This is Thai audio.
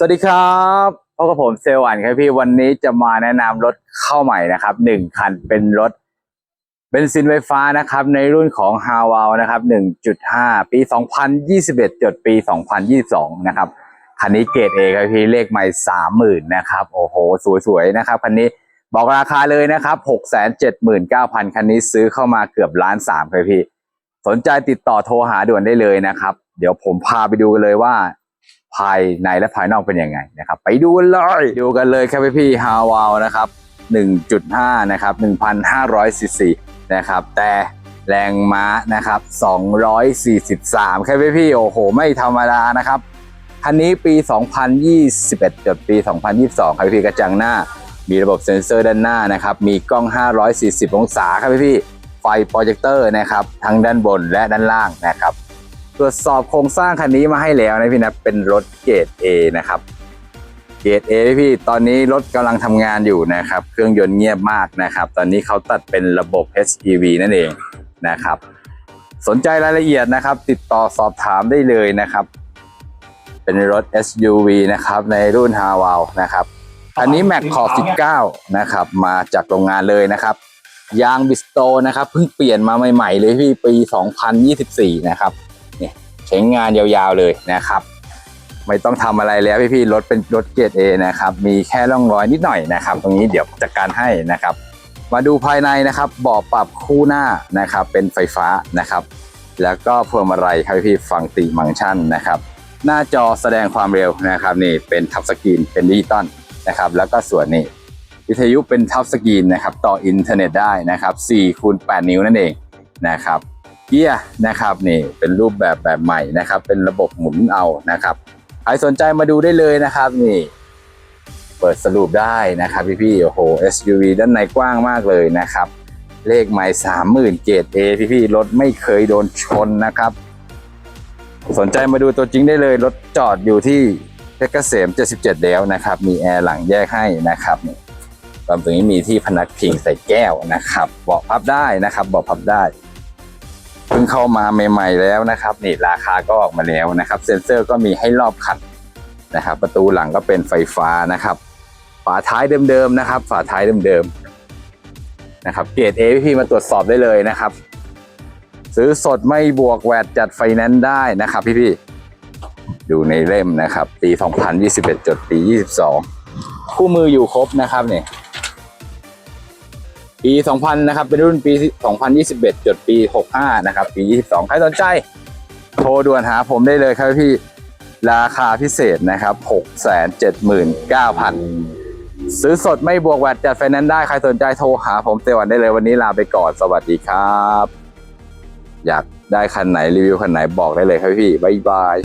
สวัสดีครับพบกับผมเซลล์อันครับพี่วันนี้จะมาแนะนำรถเข้าใหม่นะครับหนึ่งคันเป็นรถเบนซินไฟฟ้านะครับ ในรุ่นของ h a w a l นะครับ 1.5 ปี 2021 จดปี 2022 นะครับ คันนี้เกรด A ครับพี่เลขใหม่ 30,000 นะครับ โอ้โห สวยๆ นะครับ คันนี้บอกราคาเลยนะครับ 679,000 คันนี้ซื้อเข้ามาเกือบล้านสามครับพี่ สนใจติดต่อโทรหาด่วนได้เลยนะครับ เดี๋ยวผมพาไปดูกันเลยว่า ภายในและภายนอกเป็นยังไงนะครับ ไปดูกันเลยดูกันเลยครับพี่ฮาวาวนะครับ 1.5 นะครับ 1,500ซีซีนะครับ แต่แรงม้านะครับ 243 ครับพี่โอ้โห ไม่ธรรมดานะครับ คันนี้ปี 2021 จดปี 2022 ครับพี่กระจังหน้า มีระบบเซ็นเซอร์ด้านหน้านะครับ มีกล้อง 540 องศาครับพี่ไฟโปรเจคเตอร์นะครับ ทั้งด้านบนและด้านล่างนะครับ ตรวจสอบโครงสร้างคันนี้มาให้แล้วนะพี่นะเป็นรถเกรด A นะครับเกรด A พี่ตอนนี้รถกำลังทำงานอยู่นะครับ เครื่องยนต์เงียบมากนะครับ ตอนนี้เขาตัดเป็นระบบ HEV นั่นเองนะครับ สนใจรายละเอียดนะครับ ติดต่อสอบถามได้เลยนะครับ เป็นรถ SUV นะครับในรุ่น h a w a l นะครับอันนี้แม็กขอบ19 นะครับ มาจากโรงงานเลยนะครับ ยางบิสโตนะครับเพิ่งเปลี่ยนมาใหม่ ๆ เลยพี่ปี 2024 นะครับ ใช้งานยาวๆเลยนะครับ ไม่ต้องทำอะไรแล้วพี่ๆรถเป็นรถเกรด A นะครับ มีแค่ร่องรอยนิดหน่อยนะครับ ตรงนี้เดี๋ยวจัดการให้นะครับ มาดูภายในนะครับเบาะปรับคู่หน้านะครับ เป็นไฟฟ้านะครับ แล้วก็พวงมาลัยครับพี่ๆฟังติมังชันนะครับ หน้าจอแสดงความเร็วนะครับนี่เป็นทับสกรีนเป็นดิจิตอลนะครับ แล้วก็ส่วนนี้วิทยุเป็นทับสกรีนนะครับ ต่ออินเทอร์เน็ตได้นะครับ4คูณ8นิ้วนั่นเองนะครับ เกียร์นะครับนี่เป็นรูปแบบแบบใหม่นะครับ เป็นระบบหมุนเอานะครับใครสนใจมาดูได้เลยนะครับนี่เปิดสรุปได้นะครับพี่ๆโอ้โห SUV ด้านในกว้างมากเลยนะครับ เลขไม่สามหมื่นเกต A พี่ๆรถไม่เคยโดนชนนะครับ สนใจมาดูตัวจริงได้เลยรถจอดอยู่ที่เพชรเกษม 77 แล้วนะครับ มีแอร์หลังแยกให้นะครับนี่ตรงนี้มีที่พนักพิงใส่แก้วนะครับเบาะพับได้นะครับเบาะพับได้ พิ่งเข้ามาใหม่ ๆ แล้วนะครับ นี่ราคาก็ออกมาแล้วนะครับ เซ็นเซอร์ก็มีให้รอบคันนะครับ ประตูหลังก็เป็นไฟฟ้านะครับ ฝาท้ายเดิมๆนะครับ ฝาท้ายเดิมๆนะครับ เกรด A พี่มาตรวจสอบได้เลยนะครับ ซื้อสดไม่บวกแวดจัดไฟแนนซ์ได้นะครับ พี่ๆดูในเล่มนะครับ ปี 2021 จดปี 22 คู่มืออยู่ครบนะครับเนี่ย ปี 2000 นะครับ เป็นรุ่นปี 2021 จดปี 65 นะครับ ปี 22 ใครสนใจ โทรด่วนหาผมได้เลยครับพี่ ราคาพิเศษนะครับ 679,000 ซื้อสดไม่บวกแวดจัดไฟแนนซ์ได้ ใครสนใจโทรหาผมเตวันได้เลยวันนี้ลาไปก่อน สวัสดีครับ อยากได้คันไหนรีวิวคันไหนบอกได้เลยครับพี่ บ๊ายบาย